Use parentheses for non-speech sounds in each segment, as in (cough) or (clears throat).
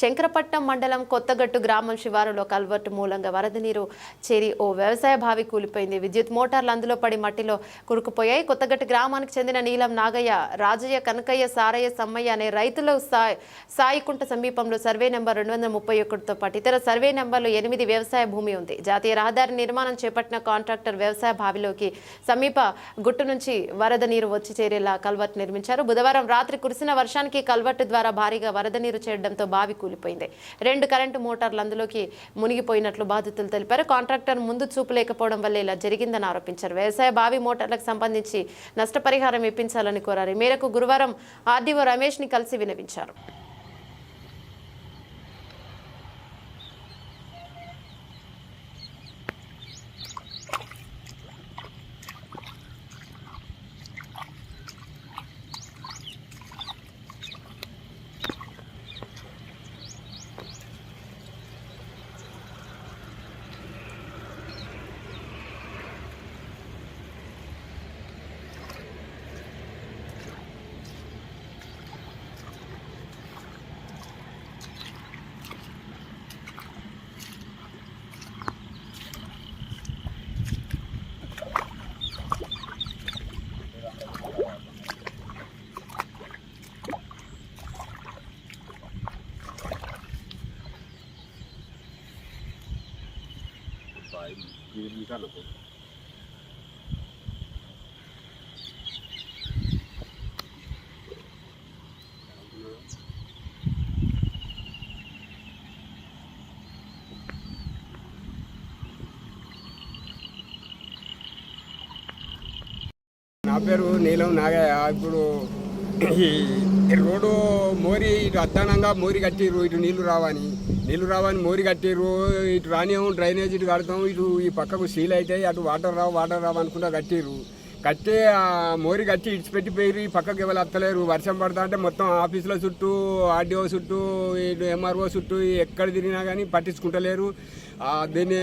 శంకరపట్నం మండలం కొత్తగట్టు గ్రామం శివారులో కల్వర్టు మూలంగా వరద నీరు చేరి ఓ వ్యవసాయ బావి కూలిపోయింది. విద్యుత్ మోటార్లు అందులో పడి మట్టిలో కురుకుపోయాయి. కొత్తగట్టు గ్రామానికి చెందిన నీలం నాగయ్య రాజయ్య కనకయ్య సారయ్య సమ్మయ్య అనే రైతుల సాయి సాయికుంట సమీపంలో సర్వే నెంబర్ రెండు వందల ముప్పై ఒకటితో పాటు ఇతర సర్వే నెంబర్లు ఎనిమిది వ్యవసాయ భూమి ఉంది. జాతీయ రహదారి నిర్మాణం చేపట్టిన కాంట్రాక్టర్ వ్యవసాయ బావిలోకి సమీప గుట్టు నుంచి వరద నీరు వచ్చి చేరేలా కల్వర్ట్ నిర్మించారు. బుధవారం రాత్రి కురిసిన వర్షానికి కల్వర్ట్ ద్వారా భారీగా వరద నీరు చేరడంతో బావి కూలిపోయింది. రెండు కరెంటు మోటార్లు అందులోకి మునిగిపోయినట్లు బాధితులు తెలిపారు. కాంట్రాక్టర్ ముందు చూపు లేకపోవడం వల్ల ఇలా జరిగిందని ఆరోపించారు. వ్యవసాయ బావి మోటార్లకు సంబంధించి నష్టపరిహారం ఇప్పించాలని కోరారు. ఈ మేరకు గురువారం ఆర్డీఓ రమేష్ని కలిసి వినవించారు. నా పేరు నీలం నాగయ్య. ఇప్పుడు ఈ రోడ్డు మోరి ఇటు అద్దానంగా మోరి కట్టి ఇటు నీళ్ళు రావని. నీళ్ళు రావని మోరి కట్టిర్రు ఇటు రానియం డ్రైనేజ్ ఇటు కడతాం ఇటు ఈ పక్కకు సీల్ అయితే అటు వాటర్ రావు వాటర్ రావు అనుకుంటా కట్టిర్రు. కట్టి ఆ మోరి కట్టి ఇడిచిపెట్టి పోయి పక్కకి ఎవరు అత్తలేరు. వర్షం పడతా అంటే మొత్తం ఆఫీసుల చుట్టూ ఆర్డీఓ చుట్టూ ఎంఆర్ఓ చుట్టూ ఎక్కడ తిరిగినా కానీ పట్టించుకుంటలేరు. దీన్ని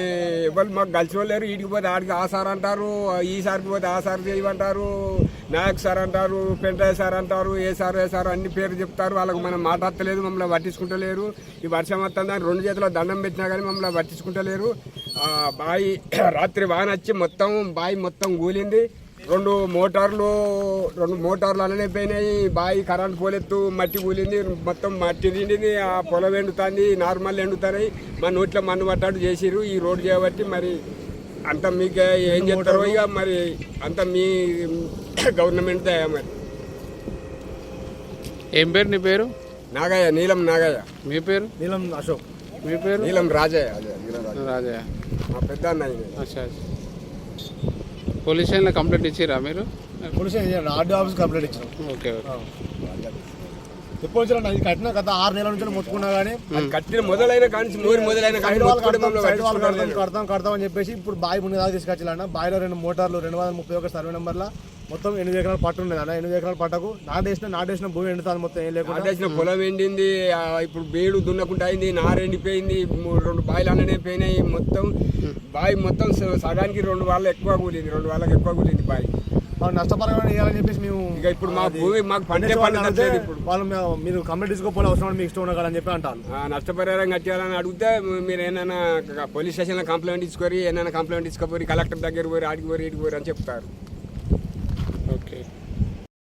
ఎవరు మాకు కలిసిపోలేరు ఈడికి పోతే ఆడికి ఆ సార్ అంటారు ఈ సార్కి పోతే ఆ సార్ చేయమంటారు నాయక్ సార్ అంటారు పెంటయ్య సార్ అంటారు ఏ సార్ ఏ సార్ అన్ని పేర్లు చెప్తారు. వాళ్ళకి మనం మాట్లాడతలేదు మమ్మల్ని పట్టించుకుంటలేరు. ఈ వర్షం వస్తుందని రెండు చేతుల దండం పెట్టినా కానీ మమ్మల్ని పట్టించుకుంటలేరు. బావి (clears throat) రాత్రి వాన వచ్చి మొత్తం బావి మొత్తం కూలింది. రెండు మోటార్లు రెండు మోటార్లు అలానే పోయినాయి. బావి కరెంట్ పోలెత్తు మట్టి కూలింది మొత్తం మట్టి నిండింది. ఆ పొలం ఎండుతుంది నార్మల్ ఎండుతున్నాయి. మా నోట్లో మన్ను పట్టాడు చేసిరు ఈ రోడ్డు చేయబట్టి మరి అంత మీకు ఏం చెప్తారో ఇక మరి అంత మీ గవర్నమెంట్ దయ మరి. ఏం పేరు నీ పేరు? నాగయ్య నీలం నాగయ్య. మీ పేరు? నీలం అశోక్. మీ పేరు? నీలం రాజయ్య రాజయ్య. రాజయ్య. మా పెద్ద అన్న ఈయన. అచ్చా అచ్చా. పోలీస్ స్టేషన్లో కంప్లైంట్ ఇచ్చిరా మీరు? Police station RD office complaint ఇచ్చినాం. Okay okay. ఎప్పుడు వచ్చినా ఇది కట్టినా గత ఆరు నెలల నుంచి మొత్తుకున్నా కానీ కట్టిన మొదలైన కానీ మూరి మొదలైన కడతాం కడతాం అని చెప్పేసి ఇప్పుడు బావి ముందు దాకా తీసుకొచ్చాలన్న బావిలో రెండు మోటార్లు రెండు వందల ముప్పై ఒక సర్వే నెంబర్ల మొత్తం ఎనిమిది ఎకరాల పట్టు ఉండేది అన్న. ఎనిమిది ఎకరాల పట్టకు నాటేసిన నాటేసిన భూమి ఎండుతుంది మొత్తం ఏం లేకుండా. పొలం ఎండింది ఆ, ఇప్పుడు బేడు దున్నకుండా అయింది నారు ఎండిపోయింది రెండు బాయిలు అన్ననే పోయినాయి మొత్తం బావి మొత్తం సగానికి రెండు వాళ్ళ ఎక్కువ కూలింది రెండు వాళ్ళకి ఎక్కువ కూలింది బావి. వాళ్ళు నష్టపరంగా ఇవ్వాలని చెప్పేసి మేము ఇక ఇప్పుడు మా భూమి మాకు అడిగితే పండుగ ఇప్పుడు. వాళ్ళు మీరు కంప్లైంట్ తీసుకోపోలే అవసరం మీకు ఇష్టం ఉండదు అని చెప్పి అంటాను ఆ, నష్టపరిహారం కట్టాలని అడిగితే మీరు ఏమైనా పోలీస్ స్టేషన్లో కంప్లైంట్ ఇచ్చుకోరి ఏమైనా కంప్లైంట్ ఇచ్చుకోపోయి కలెక్టర్ దగ్గర పోయి ఆడికి పోయి ఇడికి పోయి అని చెప్తారు.